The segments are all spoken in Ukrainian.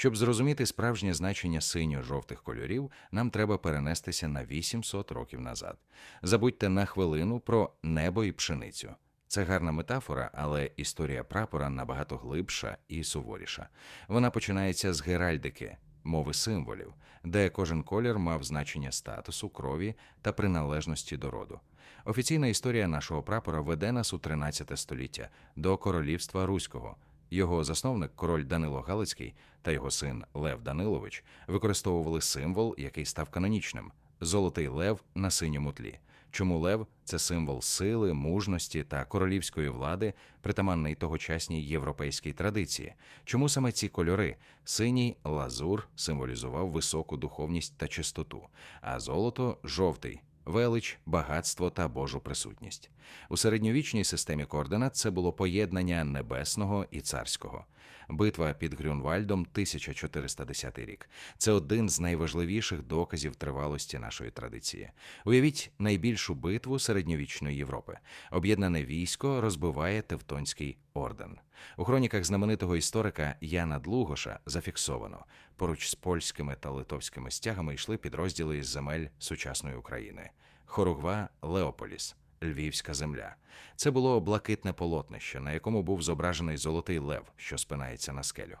Щоб зрозуміти справжнє значення синьо-жовтих кольорів, нам треба перенестися на 800 років назад. Забудьте на хвилину про небо і пшеницю. Це гарна метафора, але історія прапора набагато глибша і суворіша. Вона починається з геральдики, мови символів, де кожен колір мав значення статусу, крові та приналежності до роду. Офіційна історія нашого прапора веде нас у 13 століття до королівства Руського. Його засновник, король Данило Галицький та його син Лев Данилович використовували символ, який став канонічним золотий лев на синьому тлі. Чому лев це символ сили, мужності та королівської влади, притаманний тогочасній європейській традиції? Чому саме ці кольори? Синій лазур символізував високу духовність та чистоту, а золото жовтий велич, багатство та Божу присутність. У середньовічній системі координат це було поєднання небесного і царського. Битва під Грюнвальдом 1410 рік. Це один з найважливіших доказів тривалості нашої традиції. Уявіть найбільшу битву середньовічної Європи. Об'єднане військо розбиває Тевтонський орден. У хроніках знаменитого історика Яна Длугоша зафіксовано поруч з польськими та литовськими стягами йшли підрозділи із земель сучасної України: Хоругва, Леополіс. Львівська земля. Це було блакитне полотнище, на якому був зображений золотий лев, що спинається на скелю.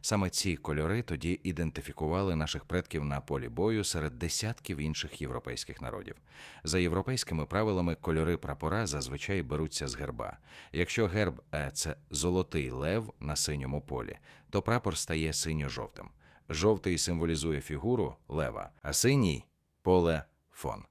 Саме ці кольори тоді ідентифікували наших предків на полі бою серед десятків інших європейських народів. За європейськими правилами кольори прапора зазвичай беруться з герба. Якщо герб е, це золотий лев на синьому полі, то прапор стає синьо-жовтим. Жовтий символізує фігуру лева, а синій поле фон.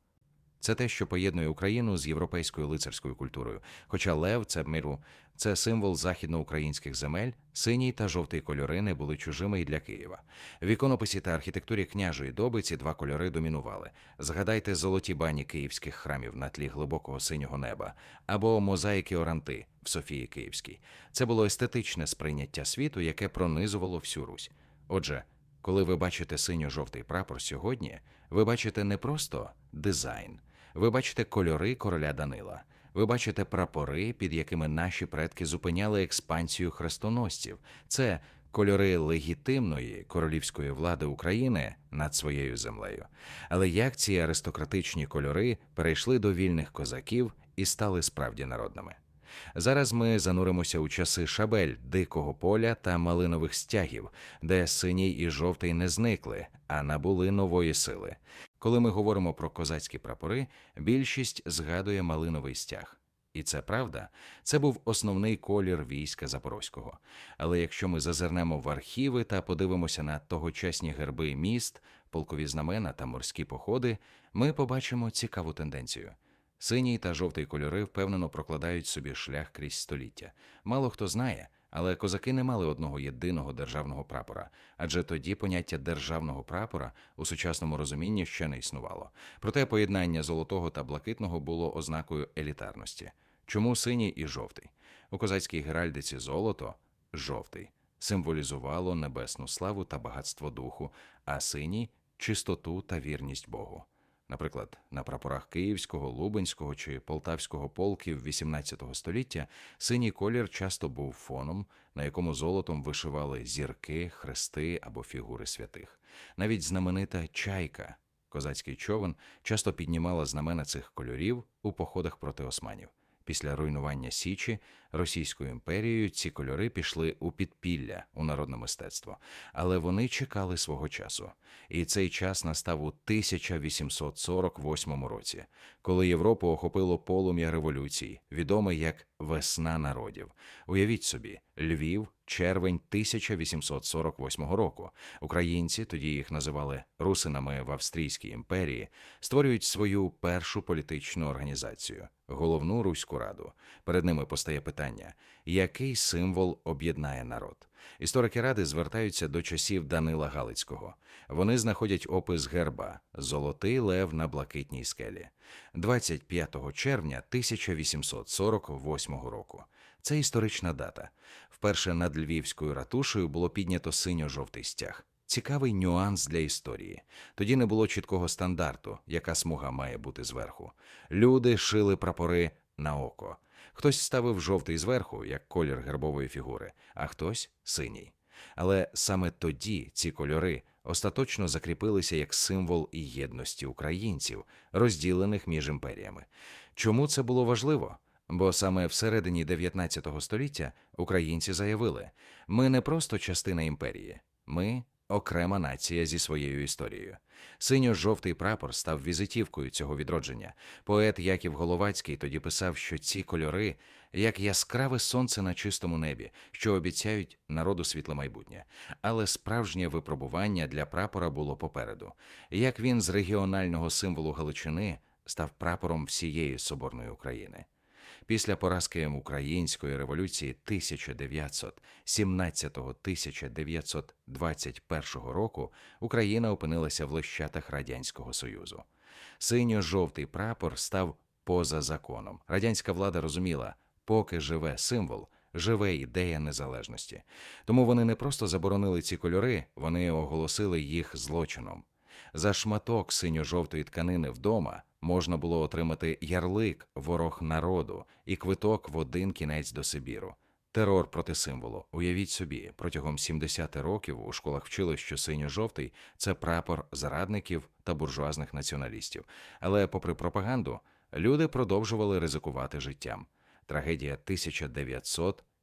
Це те, що поєднує Україну з європейською лицарською культурою. Хоча лев це миру, це символ західноукраїнських земель, синій та жовтий кольори не були чужими і для Києва. В іконописі та архітектурі княжої доби ці два кольори домінували. Згадайте золоті бані київських храмів на тлі глибокого синього неба або мозаїки Оранти в Софії Київській. Це було естетичне сприйняття світу, яке пронизувало всю Русь. Отже, коли ви бачите синьо-жовтий прапор сьогодні, ви бачите не просто дизайн. Ви бачите кольори короля Данила. Ви бачите прапори, під якими наші предки зупиняли експансію хрестоносців. Це кольори легітимної королівської влади України над своєю землею. Але як ці аристократичні кольори перейшли до вільних козаків і стали справді народними? Зараз ми зануримося у часи шабель, дикого поля та малинових стягів, де синій і жовтий не зникли, а набули нової сили. Коли ми говоримо про козацькі прапори, більшість згадує малиновий стяг. І це правда, це був основний колір війська Запорозького. Але якщо ми зазирнемо в архіви та подивимося на тогочасні герби міст, полкові знамена та морські походи, ми побачимо цікаву тенденцію. Синій та жовтий кольори впевнено прокладають собі шлях крізь століття. Мало хто знає, але козаки не мали одного єдиного державного прапора, адже тоді поняття державного прапора у сучасному розумінні ще не існувало. Проте поєднання золотого та блакитного було ознакою елітарності. Чому синій і жовтий? У козацькій геральдиці золото жовтий символізувало небесну славу та багатство духу, а синій чистоту та вірність Богу. Наприклад, на прапорах Київського, Лубенського чи Полтавського полків XVIII століття синій колір часто був фоном, на якому золотом вишивали зірки, хрести або фігури святих. Навіть знаменита чайка, козацький човен, часто піднімала знамена цих кольорів у походах проти османів. Після руйнування Січі Російською імперією ці кольори пішли у підпілля у народне мистецтво, але вони чекали свого часу. І цей час настав у 1848 році, коли Європу охопило полум'я революції, відоме як Весна народів. Уявіть собі, Львів, червень 1848 року. Українці, тоді їх називали русинами в Австрійській імперії, створюють свою першу політичну організацію головну руську раду. Перед ними постає питання: який символ об'єднає народ? Історики ради звертаються до часів Данила Галицького. Вони знаходять опис герба Золотий лев на блакитній скелі 25 червня 1848 року. Це історична дата. Вперше над Львівською ратушею було піднято синьо-жовтий стяг. Цікавий нюанс для історії. Тоді не було чіткого стандарту, яка смуга має бути зверху. Люди шили прапори на око. Хтось ставив жовтий зверху, як колір гербової фігури, а хтось синій. Але саме тоді ці кольори остаточно закріпилися як символ єдності українців, розділених між імперіями. Чому це було важливо? Бо саме всередині 19 століття українці заявили: ми не просто частина імперії, ми окрема нація зі своєю історією. Синьо-жовтий прапор став візитівкою цього відродження. Поет Яків Головацький тоді писав, що ці кольори як яскраве сонце на чистому небі, що обіцяють народу світле майбутнє. Але справжнє випробування для прапора було попереду. Як він з регіонального символу Галичини став прапором всієї соборної України. Після поразки української революції 1917-1921 року Україна опинилася в лищатах Радянського Союзу. Синьо-жовтий прапор став поза законом. Радянська влада розуміла, поки живе символ, живе ідея незалежності. Тому вони не просто заборонили ці кольори, вони оголосили їх злочином. За шматок синьо-жовтої тканини вдома можна було отримати ярлик ворог народу і квиток в один кінець до Сибіру. Терор проти символу. Уявіть собі, протягом 70 років у школах вчили, що синьо-жовтий це прапор зрадників та буржуазних націоналістів. Але, попри пропаганду, люди продовжували ризикувати життям. Трагедія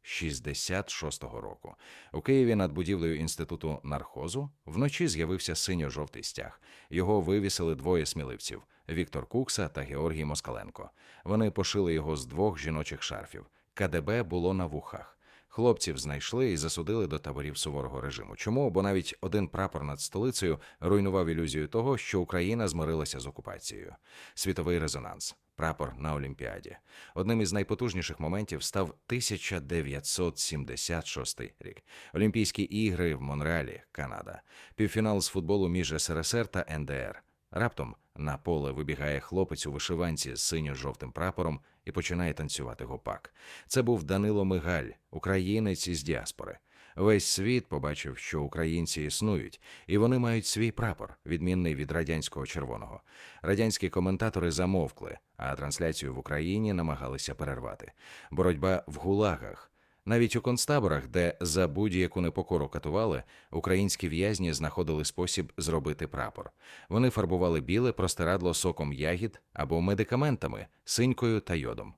1966 року. У Києві над будівлею інституту нархозу вночі з'явився синьо-жовтий стяг. Його вивісили двоє сміливців Віктор Кукса та Георгій Москаленко. Вони пошили його з двох жіночих шарфів. КДБ було на вухах. Хлопців знайшли і засудили до таборів суворого режиму. Чому? Бо навіть один прапор над столицею руйнував ілюзію того, що Україна змирилася з окупацією. Світовий резонанс. Прапор на Олімпіаді. Одним із найпотужніших моментів став 1976 рік. Олімпійські ігри в Монреалі, Канада, півфінал з футболу між СРСР та НДР. Раптом на поле вибігає хлопець у вишиванці з синьо-жовтим прапором і починає танцювати гопак. Це був Данило Мигаль, українець із діаспори. Весь світ побачив, що українці існують, і вони мають свій прапор, відмінний від радянського червоного. Радянські коментатори замовкли, а трансляцію в Україні намагалися перервати. Боротьба в гулагах. Навіть у концтаборах, де за будь-яку непокору катували, українські в'язні знаходили спосіб зробити прапор. Вони фарбували біле простирадло соком ягід або медикаментами, синькою та йодом.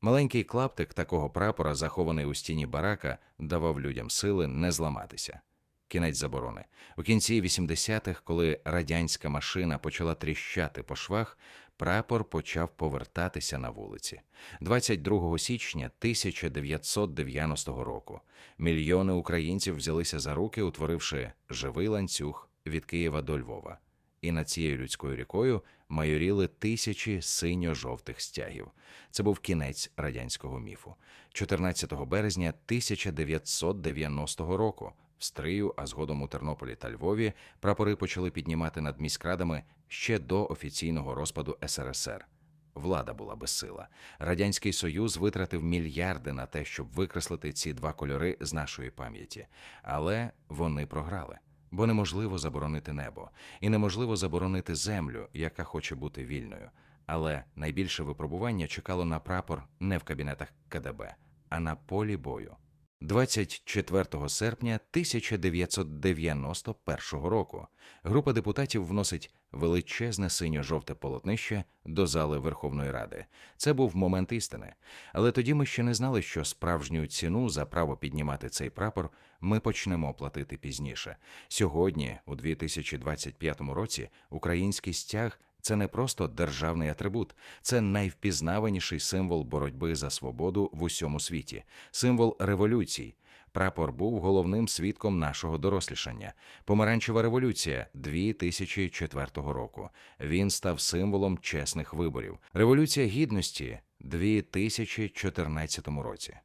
Маленький клаптик такого прапора, захований у стіні барака, давав людям сили не зламатися. Кінець заборони. У кінці 80-х, коли радянська машина почала тріщати по швах, прапор почав повертатися на вулиці. 22 січня 1990 року мільйони українців взялися за руки, утворивши живий ланцюг від Києва до Львова. І над цією людською рікою майоріли тисячі синьо-жовтих стягів. Це був кінець радянського міфу. 14 березня 1990 року в Стрию, а згодом у Тернополі та Львові прапори почали піднімати над міськрадами ще до офіційного розпаду СРСР. Влада була безсила. Радянський Союз витратив мільярди на те, щоб викреслити ці два кольори з нашої пам'яті, але вони програли. Бо неможливо заборонити небо, і неможливо заборонити землю, яка хоче бути вільною. Але найбільше випробування чекало на прапор не в кабінетах КДБ, а на полі бою. 24 серпня 1991 року група депутатів вносить величезне синьо-жовте полотнище до зали Верховної Ради. Це був момент істини. Але тоді ми ще не знали, що справжню ціну за право піднімати цей прапор ми почнемо платити пізніше. Сьогодні, у 2025 році, український стяг це не просто державний атрибут, це найвпізнаваніший символ боротьби за свободу в усьому світі, символ революцій. Прапор був головним свідком нашого дорослішання. Помаранчева революція 2004 року. Він став символом чесних виборів. Революція гідності 2014 році.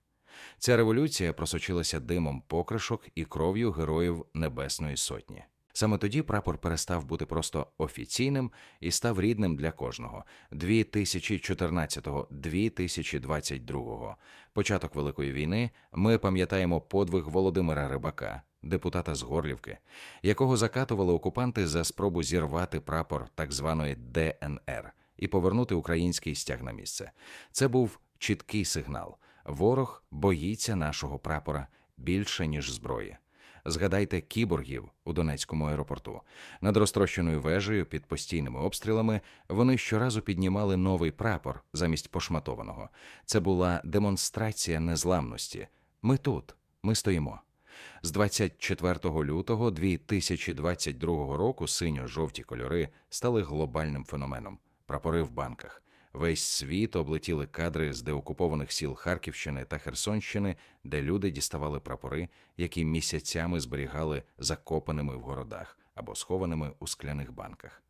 Ця революція просочилася димом покришок і кров'ю героїв Небесної Сотні. Саме тоді прапор перестав бути просто офіційним і став рідним для кожного 2014-2022. Початок Великої війни ми пам'ятаємо подвиг Володимира Рибака, депутата з Горлівки, якого закатували окупанти за спробу зірвати прапор так званої ДНР і повернути український стяг на місце. Це був чіткий сигнал: ворог боїться нашого прапора більше ніж зброї. Згадайте кіборгів у Донецькому аеропорту. Над розтрощеною вежею під постійними обстрілами вони щоразу піднімали новий прапор замість пошматованого. Це була демонстрація незламності. Ми тут, ми стоїмо. З 24 лютого 2022 року синьо-жовті кольори стали глобальним феноменом. Прапори в банках. Весь світ облетіли кадри з деокупованих сіл Харківщини та Херсонщини, де люди діставали прапори, які місяцями зберігали закопаними в городах або схованими у скляних банках.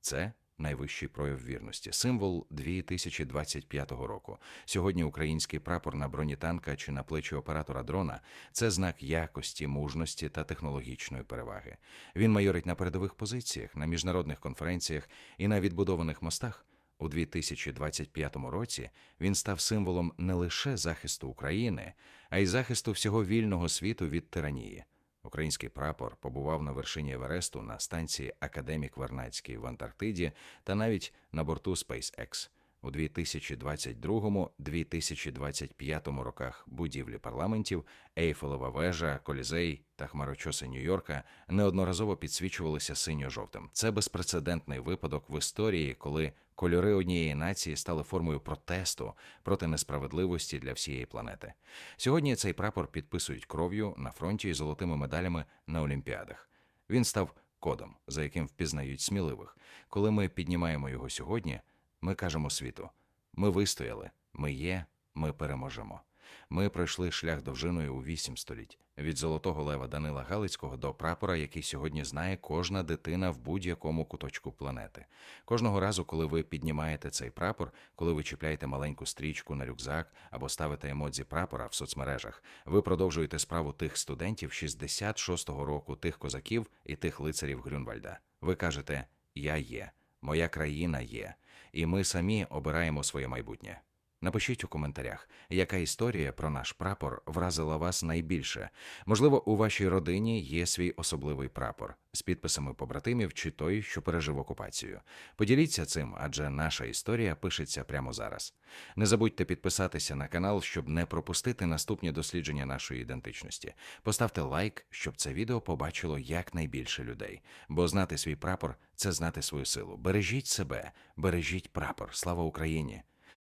Це найвищий прояв вірності, символ 2025 року. Сьогодні український прапор на броні танка чи на плечі оператора дрона це знак якості, мужності та технологічної переваги. Він майорить на передових позиціях, на міжнародних конференціях і на відбудованих мостах. У 2025 році він став символом не лише захисту України, а й захисту всього вільного світу від тиранії. Український прапор побував на вершині Евересту на станції Академік Вернадський в Антарктиді та навіть на борту SpaceX. У 2022-2025 роках будівлі парламентів, Ейфелева вежа, Колізей та хмарочоси Нью-Йорка неодноразово підсвічувалися синьо-жовтим. Це безпрецедентний випадок в історії, коли кольори однієї нації стали формою протесту проти несправедливості для всієї планети. Сьогодні цей прапор підписують кров'ю на фронті і золотими медалями на Олімпіадах. Він став кодом, за яким впізнають сміливих. Коли ми піднімаємо його сьогодні, ми кажемо світу: ми вистояли, ми є, ми переможемо. Ми пройшли шлях довжиною у вісім століть від золотого лева Данила Галицького до прапора, який сьогодні знає кожна дитина в будь-якому куточку планети. Кожного разу, коли ви піднімаєте цей прапор, коли ви чіпляєте маленьку стрічку на рюкзак або ставите емодзі прапора в соцмережах, ви продовжуєте справу тих студентів 66-го року, тих козаків і тих лицарів Грюнвальда. Ви кажете: Я є, моя країна є, і ми самі обираємо своє майбутнє. Напишіть у коментарях, яка історія про наш прапор вразила вас найбільше. Можливо, у вашій родині є свій особливий прапор з підписами побратимів чи той, що пережив окупацію. Поділіться цим, адже наша історія пишеться прямо зараз. Не забудьте підписатися на канал, щоб не пропустити наступні дослідження нашої ідентичності. Поставте лайк, щоб це відео побачило якнайбільше людей. Бо знати свій прапор це знати свою силу. Бережіть себе, бережіть прапор. Слава Україні!